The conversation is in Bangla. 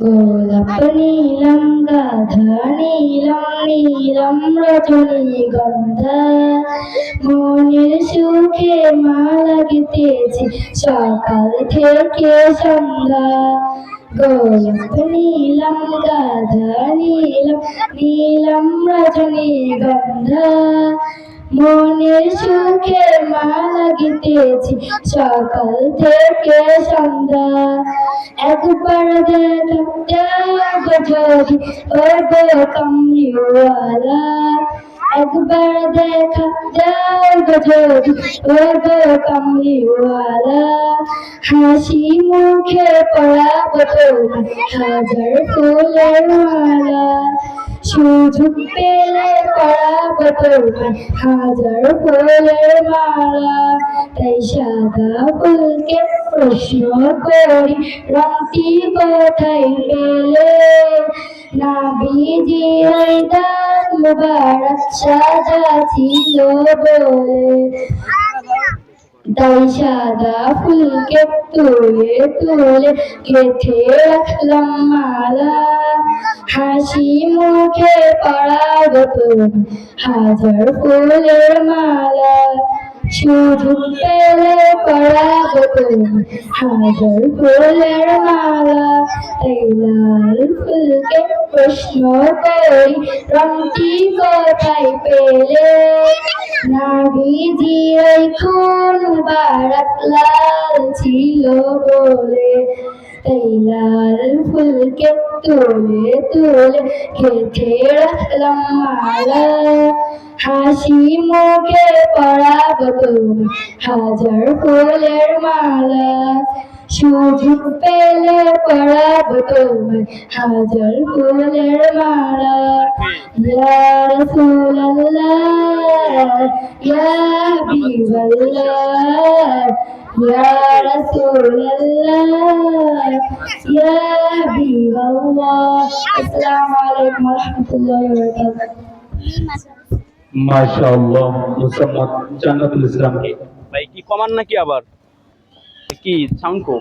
গোলাপ নীলম গাধা নীলম নীলম রজনী গন্ধা মনের সুখে মা লাগিতেছি। সকাল থেকে সন্ধ্যা গোলাপ নীলম গাধা নীলম নীলম রজনী গন্ধা মনের সুখে মা লাগিতেছি। সকাল থেকে সন্ধ্যা একবার দেখা যদি ওগো কমলিওয়ালা একবার দেখা যাও যদি ওগো কমলিওয়ালা হাসি মুখে পড়াবো তোমার হাজার ফুলের মালা হাজার ফুলের মালা, তাই সাদা ফুলকে প্রশ্ন করি, রাতি কোথায় পেলে? না বিজি ওই দান মুবারক সাজা ছিল বলে। তাই সাদা ফুলকে তুলে তুলে গেথে রাখলাম মালা। হাসি মুখে তোমার হাজার ফুলের মালা। সুযোগ পেলে তোমার হাজার ফুলের মালা। তাই লাল ফুলকে প্রশ্ন করি, রংটি কোথায় পেলে? না ভিজি ওই খুন লাল ছিল বলে এই লাল ফুলকে তুলে তুলে রাখলাম মালা হাসি মুখে পড়াবো তুমি হাজার ফুলের মালা। সুযোগ পেলে পড়াবো তোমার হাজার ফুলের মালা। ইয়া রাসূলুল্লাহ ইয়া হাবিবাল্লাহ ইয়া রাসূলুল্লাহ ইয়া হাবিবাল্লাহ। আসসালামু আলাইকুম ওয়া রাহমাতুল্লাহি ওয়া বারাকাতুহু। মাশাআল্লাহ মুসাম্মদ জান্নাতুল ইসলামকে। ভাই কি কমান নাকি আবার? কি সাউন্ড কো